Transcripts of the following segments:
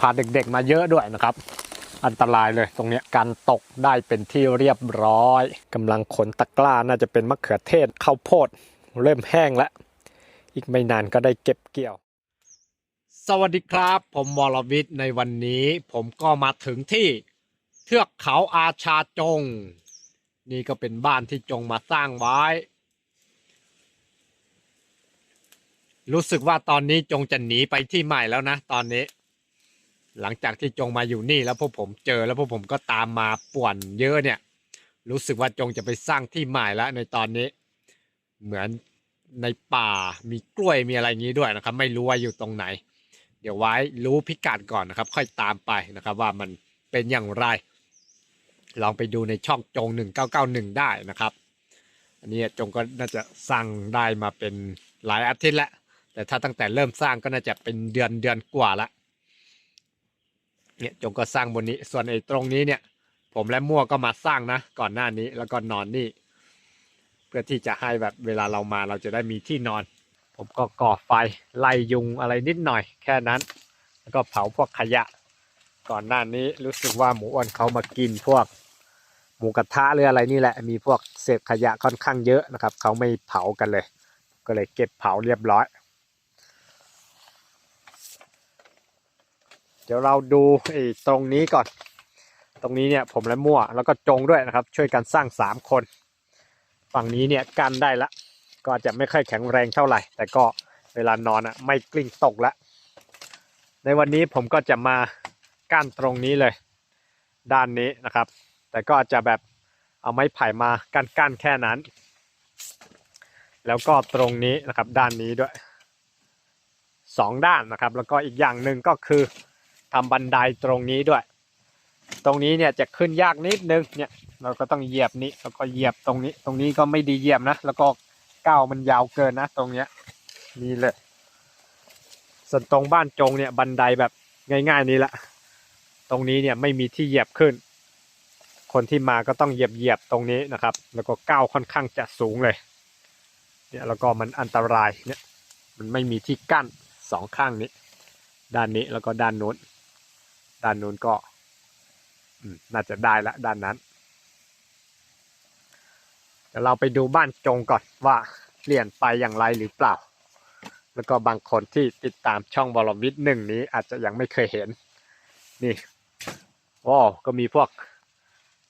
พาเด็กๆมาเยอะด้วยนะครับ อันตรายเลยตรงนี้การตกได้เป็นที่เรียบร้อยกำลังขนตะกร้าน่าจะเป็นมะเขือเทศข้าวโพด เริ่มแห้งแล้ว อีกไม่นานก็ได้เก็บเกี่ยว สวัสดีครับ ผมวรวิทย์ในวันนี้ ผมก็มาถึงที่เทือกเขาอาชาจง นี่ก็เป็นบ้านที่จงมาสร้างไว้รู้สึกว่าตอนนี้จงจะหนีไปที่ใหม่แล้วนะ ตอนนี้ หลังจากที่จงมาอยู่นี่แล้วพวกผมเจอแล้วพวกผมก็ตามมาป่วนเยอะเนี่ย รู้สึกว่าจงจะไปสร้างที่ใหม่แล้วในตอนนี้ เหมือนในป่ามีกล้วยมีอะไรอย่างนี้ด้วยนะครับ ไม่รู้ว่าอยู่ตรงไหน เดี๋ยวไว้รู้พิกัดก่อนนะครับ ค่อยตามไปนะครับ ว่ามันเป็นอย่างไร ลองไปดูในช่องจง 1991 ได้นะครับอันนี้จงก็น่าจะสร้างได้มาเป็นหลายอาทิตย์แล้วแต่ถ้าตั้งแต่เริ่มสร้างก็น่าจะเป็นเดือนเดือนกว่าละ เนี่ยจงก็สร้างบนนี้ ส่วนไอ้ตรงนี้เนี่ย ผมและมั่วก็มาสร้างนะก่อนหน้านี้แล้วก็นอนนี่ เพื่อที่จะให้แบบเวลาเรามาเราจะได้มีที่นอน ผมก็ก่อไฟไล่ยุงอะไรนิดหน่อย แค่นั้น แล้วก็เผาพวกขยะ ก่อนหน้านี้รู้สึกว่าหมูอ้วนเขามากินพวก หมูกระทะหรืออะไรนี่แหละ มีพวกเศษขยะค่อนข้างเยอะนะครับเขาไม่เผากันเลย ก็เลยเก็บเผาเรียบร้อย ดี๋ยวเราดูตรงนี้ก่อน ตรงนี้เนี่ยผมและมั่วแล้วก็จงด้วยนะครับ ช่วยกันสร้างสามคน ฝั่งนี้เนี่ยกันได้ละ ก็จะไม่ค่อยแข็งแรงเท่าไหร่ แต่ก็เวลานอนอะไม่กลิ้งตกละ ในวันนี้ผมก็จะมากั้นตรงนี้เลย ด้านนี้นะครับ แต่ก็จะแบบเอาไม้ไผ่มากั้นกั้นๆแค่นั้น แล้วก็ตรงนี้นะครับด้านนี้ด้วยสองด้านนะครับ แล้วก็อีกอย่างหนึ่งก็คือ ทำบันไดตรงนี้ด้วย ตรงนี้เนี่ยจะขึ้นยากนิดนึงเนี่ยเราก็ต้องเหยียบนี้แล้วก็เหยียบตรงนี้ ตรงนี้ก็ไม่ดีเหยียบนะแล้วก็ก้าวมันยาวเกินนะ ตรงเนี้ยนี่เลยส่วนตรงบ้านจงเนี่ยบันไดแบบง่ายๆนี้ละ ตรงนี้เนี่ยไม่มีที่เหยียบขึ้น คนที่มาก็ต้องเหยียบเหยียบตรงนี้นะครับ แล้วก็ก้าวค่อนข้างจะสูงเลยเนี่ยแล้วก็มันอันตรายเนี่ยมันไม่มีที่กั้นสองข้างนี้ ด้านนี้แล้วก็ด้านโน้น ด้านนู้นก็น่าจะได้ละด้านนั้น เดี๋ยวเราไปดูบ้านจงก่อนว่าเปลี่ยนไปอย่างไรหรือเปล่า แล้วก็บางคนที่ติดตามช่องบอลวิทหนึ่งนี้อาจจะยังไม่เคยเห็น นี่โอ้ก็มีพวก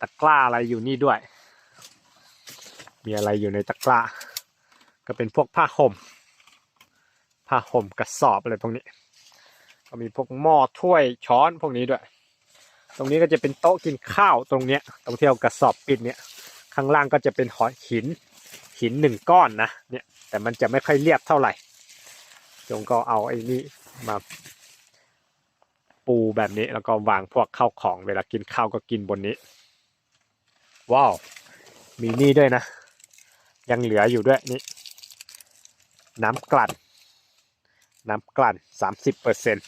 ตะกร้าอะไรอยู่นี่ด้วย มีอะไรอยู่ในตะกร้า ก็เป็นพวกผ้าห่มผ้าห่มกระสอบอะไรพวกนี้ ก็มีพวกหม้อถ้วยช้อนพวกนี้ด้วย ตรงนี้ก็จะเป็นโต๊ะกินข้าวตรงเนี้ย ตรงที่เอากระสอบปิดเนี่ย ข้างล่างก็จะเป็นหอยหิน หินหนึ่งก้อนนะ เนี่ย แต่มันจะไม่ค่อยเรียบเท่าไหร่ จงก็เอาไอ้นี่มาปูแบบนี้แล้วก็วางพวกข้าวของเวลากินข้าวก็กินบนนี้ ว้าว มีนี่ด้วยนะ ยังเหลืออยู่ด้วยนี่ น้ำกลั่นน้ำกลั่นสามสิบเปอร์เซ็นต์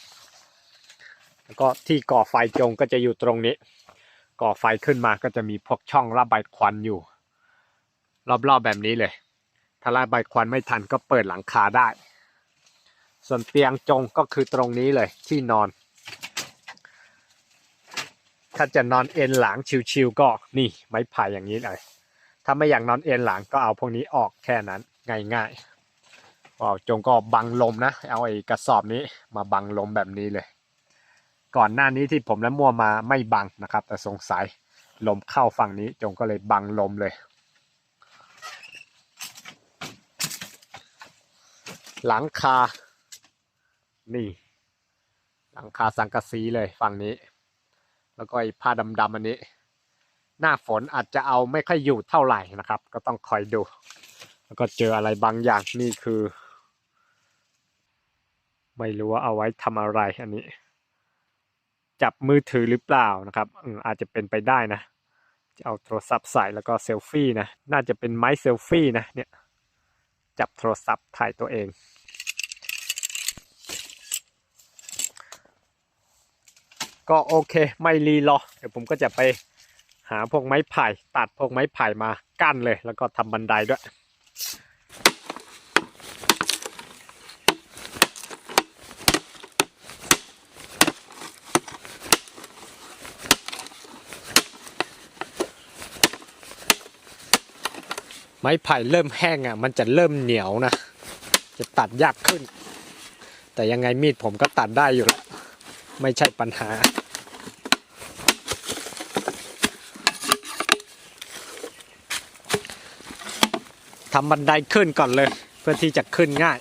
แล้วก็ที่ก่อไฟจงก็จะอยู่ตรงนี้ ก่อไฟขึ้นมาก็จะมีพวกช่องระบายควันอยู่ รอบๆแบบนี้เลย ถ้าระบายควันไม่ทันก็เปิดหลังคาได้ ส่วนเตียงจงก็คือตรงนี้เลยที่นอน ถ้าจะนอนเอนหลังชิวๆก็นี่ไม้ไผ่อย่างนี้เลยถ้าไม่อยากนอนเอนหลังก็เอาพวกนี้ออกแค่นั้นง่ายๆว้าวจงก็บังลมนะ เอาไอ้กระสอบนี้มาบังลมแบบนี้เลย ก่อนหน้านี้ที่ผมและมั่วมาไม่บังนะครับ แต่สงสัยลมเข้าฝั่งนี้จงก็เลยบังลมเลย หลังคา นี่ หลังคาสังกะสีเลยฝั่งนี้ แล้วก็ไอ้ผ้าดำๆอันนี้ หน้าฝนอาจจะเอาไม่ค่อยอยู่เท่าไหร่นะครับ ก็ต้องคอยดู แล้วก็เจออะไรบางอย่างนี่คือ ไม่รู้ว่าเอาไว้ทำอะไรอันนี้ จับมือถือหรือเปล่านะครับอาจจะเป็นไปได้นะจะเอาโทรศัพท์ใส่แล้วก็เซลฟี่นะน่าจะเป็นไม้เซลฟี่นะเนี่ยจับโทรศัพท์ถ่ายตัวเอง ก็โอเคไม่รีรอเดี๋ยวผมก็จะไปหาพวกไม้ไผ่ตัดพวกไม้ไผ่มากั้นเลย แล้วก็ทำบันไดด้วย ม้ไผ่เริ่มแห้งอะ มันจะเริ่มเหนียวนะ จะตัดยากขึ้น แต่ยังไงมีดผมก็ตัดได้อยู่แล้วไม่ใช่ปัญหา ทำบันไดขึ้นก่อนเลย เพื่อที่จะขึ้นง่าย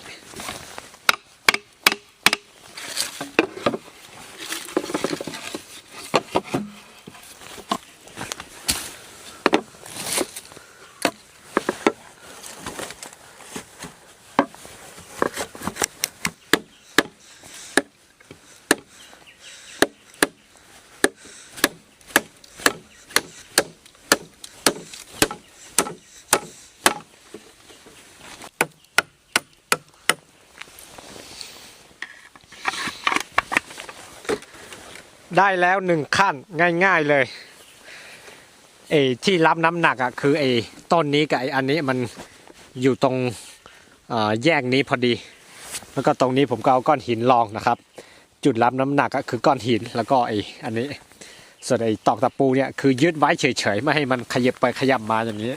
ได้แล้วหนึ่งขั้นง่าย ๆเลยเอที่รับน้ำหนักอะคือไอ้ต้นนี้กับไอ้อันนี้มันอยู่ตรงเอ่อแยกนี้พอดี แล้วก็ตรงนี้ผมก็เอาก้อนหินรองนะครับ จุดรับน้ำหนักก็คือก้อนหินแล้วก็ไอ้อันนี้ ส่วนไอ้ตอกตะปูเนี่ยคือยึดไว้เฉยๆไม่ให้มันขยับไปขยับมาอย่างนี้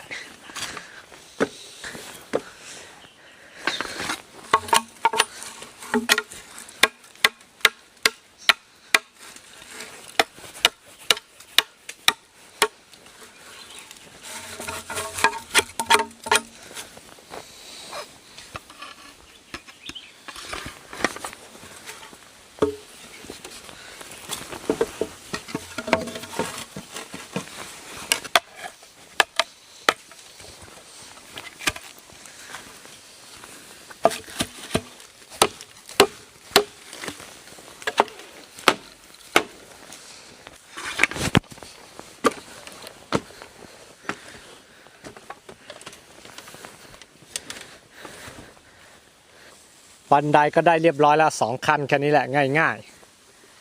บันไดก็ได้เรียบร้อยแล้วสองขั้นแค่นี้แหละง่าย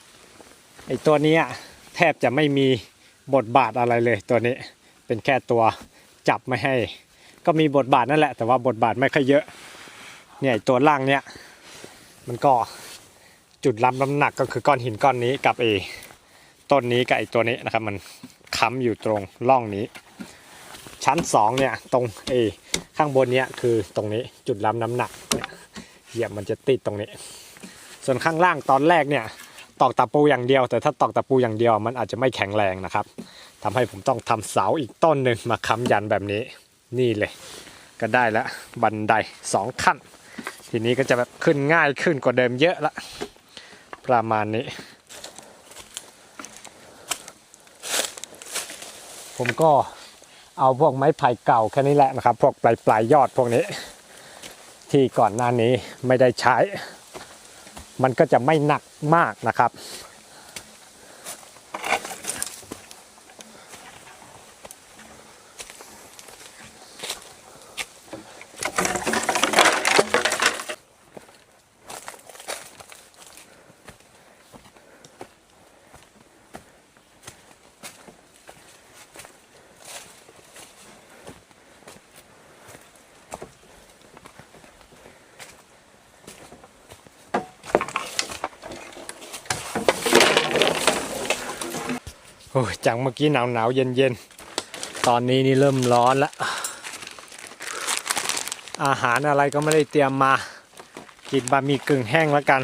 ๆไอ้ตัวนี้แทบจะไม่มีบทบาทอะไรเลยตัวนี้เป็นแค่ตัวจับไม่ให้ ก็มีบทบาทนั่นแหละ แต่ว่าบทบาทไม่ค่อยเยอะเนี่ยตัวล่างเนี้ยมันก็จุดรับน้ำหนักก็คือก้อนหินก้อนนี้กับเอต้นนี้กับไอ้ตัวนี้นะครับมันค้ำอยู่ตรงร่องนี้ ชั้นสองเนี่ยตรงเอข้างบนเนี้ยคือตรงนี้จุดรับน้ำหนักเนี่ย เหยียบมันจะติดตรงนี้ ส่วนข้างล่างตอนแรกเนี่ยตอกตะปูอย่างเดียว แต่ถ้าตอกตะปูอย่างเดียวมันอาจจะไม่แข็งแรงนะครับทำให้ผมต้องทำเสาอีกต้นหนึ่งมาค้ำยันแบบนี้นี่เลย ก็ได้แล้วบันไดสองขั้น ทีนี้ก็จะแบบขึ้นง่ายขึ้นกว่าเดิมเยอะละประมาณนี้ ผมก็เอาพวกไม้ไผ่เก่าแค่นี้แหละนะครับ พวกปลายปลายยอดพวกนี้ ที่ก่อนหน้านี้ไม่ได้ใช้ มันก็จะไม่หนักมากนะครับ อ้จากเมื่อกี้หนาวหนาวเย็นเย็นตอนนี้นี่เริ่มร้อนแล้วอาหารอะไรก็ไม่ได้เตรียมมา กินบะหมี่กึ่งแห้งแล้วกัน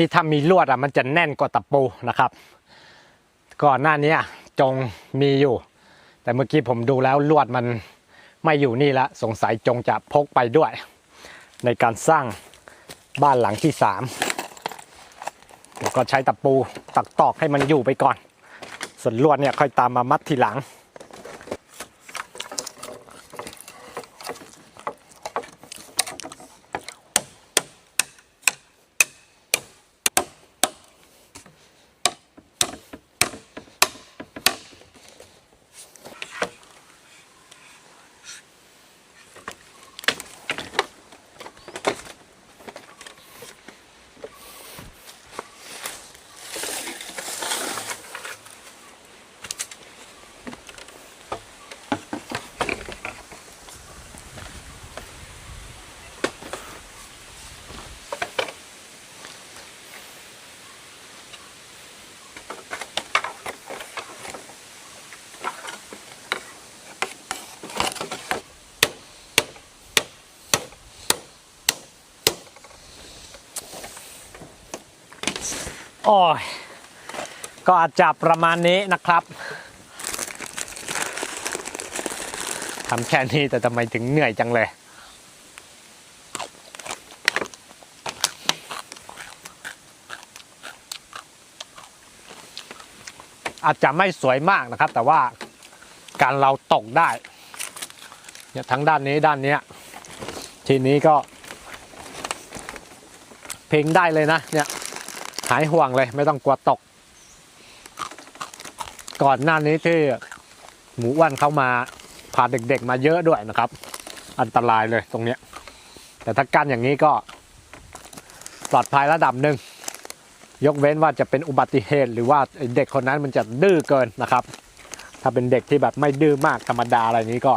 ที่ถ้ามีลวดอะมันจะแน่นกว่าตะปูนะครับ ก่อนหน้านี้จงมีอยู่ แต่เมื่อกี้ผมดูแล้วลวดมันไม่อยู่นี่ละสงสัยจงจะพกไปด้วย ในการสร้างบ้านหลังที่สามแล้วก็ใช้ตะปูตักตอกให้มันอยู่ไปก่อน ส่วนลวดเนี่ยค่อยตามมามัดทีหลัง โอ้ยก็อาจจะประมาณนี้นะครับทำแค่นี้แต่ทำไมถึงเหนื่อยจังเลย อาจจะไม่สวยมากนะครับ แต่ว่าการเราตกได้เนี่ยทั้งด้านนี้ด้านเนี้ยทีนี้ก็ เพลงได้เลยนะเนี่ย หายห่วงเลย ไม่ต้องกลัวตก ก่อนหน้านี้ที่หมูอ้วนเข้ามาพาเด็กๆมาเยอะด้วยนะครับ อันตรายเลยตรงเนี้ย แต่ถ้ากั้นอย่างนี้ก็ ปลอดภัยระดับหนึ่งยกเว้นว่าจะเป็นอุบัติเหตุ หรือว่าเด็กคนนั้นมันจะดื้อเกินนะครับ ถ้าเป็นเด็กที่แบบไม่ดื้อมากธรรมดาอะไรนี้ก็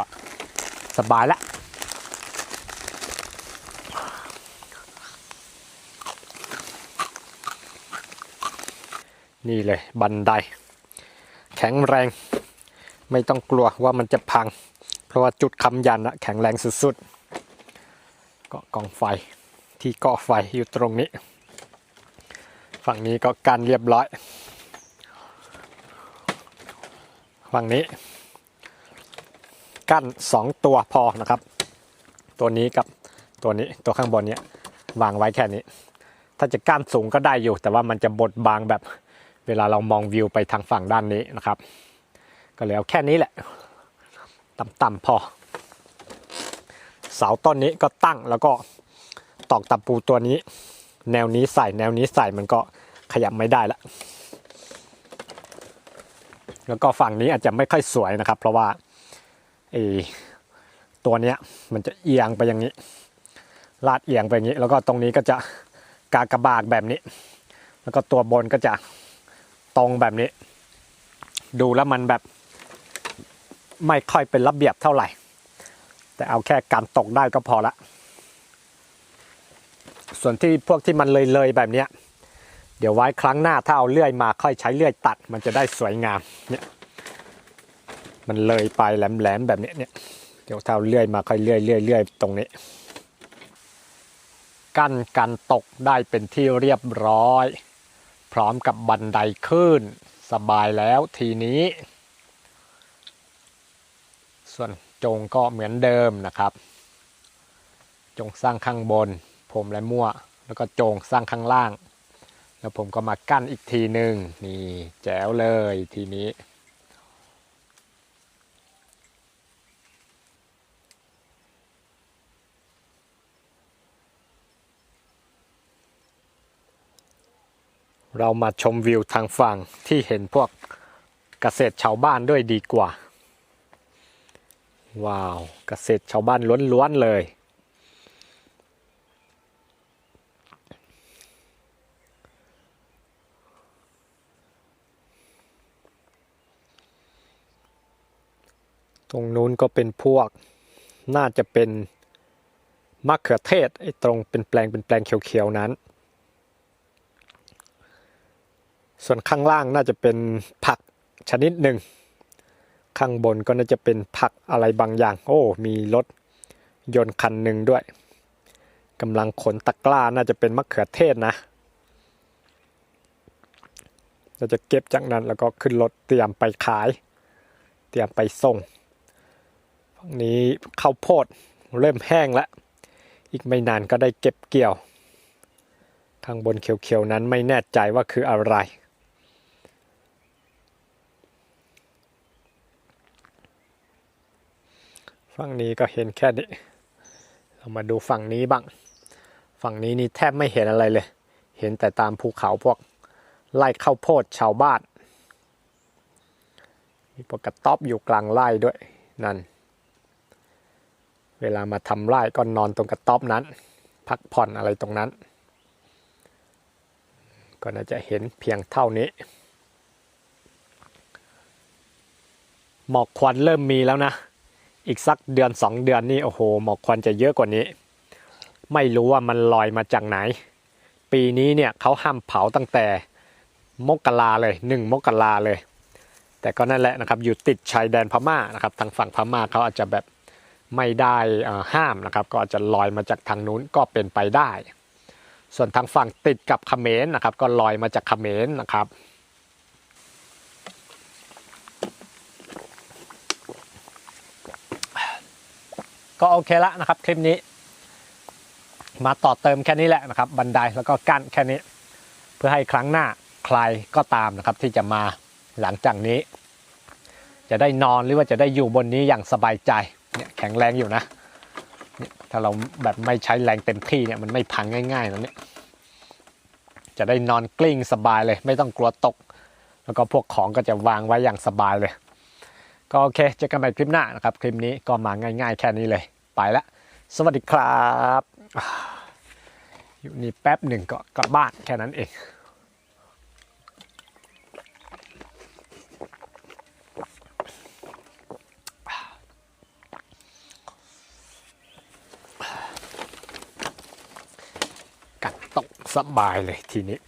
สบายละ นี่เลยบันได แข็งแรง ไม่ต้องกลัวว่ามันจะพัง เพราะว่าจุดคำยันนะแข็งแรงสุดๆก็กองไฟที่กาะไฟอยู่ตรงนี้ ฝั่งนี้ก็กันเรียบร้อย ฝั่งนี้ กั้นสองตัวพอนะครับ ตัวนี้กับตัวนี้ตัวข้างบนเนี้ยวางไว้แค่นี้ ถ้าจะกั้นสูงก็ได้อยู่ แต่ว่ามันจะบดบางแบบ เวลาเรามองวิวไปทางฝั่งด้านนี้นะครับ ก็เลยเอาแค่นี้แหละ ต่ำๆพอ เสาต้นนี้ก็ตั้งแล้วก็ตอกตะปูตัวนี้ แนวนี้ใส่แนวนี้ใส่มันก็ขยับไม่ได้ละแล้วก็ฝั่งนี้อาจจะไม่ค่อยสวยนะครับ เพราะว่าไอ้ตัวเนี้ยมันจะเอียงไปอย่างนี้ ลาดเอียงไปอย่างนี้ แล้วก็ตรงนี้ก็จะกากระบากแบบนี้ แล้วก็ตัวบนก็จะ ตรงแบบนี้ ดูแล้วมันแบบ ไม่ค่อยเป็นระเบียบเท่าไหร่ แต่เอาแค่การตกได้ก็พอละ ส่วนที่พวกที่มันเลยๆแบบนี้เดี๋ยวไว้ครั้งหน้าถ้าเอาเลื่อยมาค่อยใช้เลื่อยตัด มันจะได้สวยงามเนี่ยมันเลยไปแหลมๆแบบนี้เนี่ยเดี๋ยวถ้าเอาเลื่อยมาค่อยเลื่อยเลื่อยเลื่อยตรงนี้ กั้นกันตกได้เป็นที่เรียบร้อย พร้อมกับบันไดขึ้น สบายแล้วทีนี้ ส่วนจงก็เหมือนเดิมนะครับ จงสร้างข้างบน ผมและมั่ว แล้วก็โจงสร้างข้างล่าง แล้วผมก็มากั้นอีกทีหนึ่งนี่แจ๋วเลยทีนี้ เรามาชมวิวทางฝั่งที่เห็นพวกเกษตรชาวบ้านด้วยดีกว่า ว้าว เกษตรชาวบ้านล้วนๆเลย ตรงนู้นก็เป็นพวกน่าจะเป็นมะเขือเทศไอ้ตรงเป็นแปลงเป็นแปลงเขียวๆนั้น ส่วนข้างล่างน่าจะเป็นผักชนิดหนึ่ง ข้างบนก็น่าจะเป็นผักอะไรบางอย่าง โอ้ มีรถยนต์คันหนึ่งด้วยกำลังขนตะกร้าน่าจะเป็นมะเขือเทศนะเราจะเก็บจากนั้นแล้วก็ขึ้นรถเตรียมไปขาย เตรียมไปส่งฝั่งนี้ข้าวโพดเริ่มแห้งแล้ว อีกไม่นานก็ได้เก็บเกี่ยวข้างบนเขียวๆนั้นไม่แน่ใจว่าคืออะไร ฝั่งนี้ก็เห็นแค่นี้ เรามาดูฝั่งนี้บ้าง ฝั่งนี้นี่แทบไม่เห็นอะไรเลย เห็นแต่ตามภูเขาพวกไร่ข้าวโพดชาวบ้าน มีพวกกระต๊อบอยู่กลางไร่ด้วยนั่น เวลามาทำไร่ก็นอนตรงกระต๊อบนั้น พักผ่อนอะไรตรงนั้น ก็น่าจะเห็นเพียงเท่านี้ หมอกควันเริ่มมีแล้วนะ อีกสักเดือนสองเดือนนี่โอ้โหหมอกควันจะเยอะกว่านี้ ไม่รู้ว่ามันลอยมาจากไหน ปีนี้เนี่ยเขาห้ามเผาตั้งแต่มกราเลยหนึ่งมกราเลย แต่ก็นั่นแหละนะครับอยู่ติดชายแดนพม่านะครับ ทางฝั่งพม่าเขาอาจจะแบบไม่ได้ห้ามนะครับ ก็อาจจะลอยมาจากทางนู้นก็เป็นไปได้ ส่วนทางฝั่งติดกับเขมรนะครับ ก็ลอยมาจากเขมรนะครับ ก็โอเคละนะครับ คลิปนี้ มาต่อเติมแค่นี้แหละนะครับ บันไดแล้วก็กั้นแค่นี้ เพื่อให้ครั้งหน้าใครก็ตามนะครับ ที่จะมาหลังจากนี้ จะได้นอนหรือว่าจะได้อยู่บนนี้อย่างสบายใจเนี่ยแข็งแรงอยู่นะถ้าเราแบบไม่ใช้แรงเต็มที่เนี่ยมันไม่พังง่ายๆนะเนี่ยจะได้นอนกลิ้งสบายเลย ไม่ต้องกลัวตก แล้วก็พวกของก็จะวางไว้อย่างสบายเลย ก็โอเคเจอกันใหม่คลิปหน้านะครับ คลิปนี้ก็มาง่ายๆแค่นี้เลย ไปและสวัสดีครับอ่าอยู่นี่แป๊บหนึ่งก็กลับบ้านแค่นั้นเองกัดตกสบายเลยทีนี้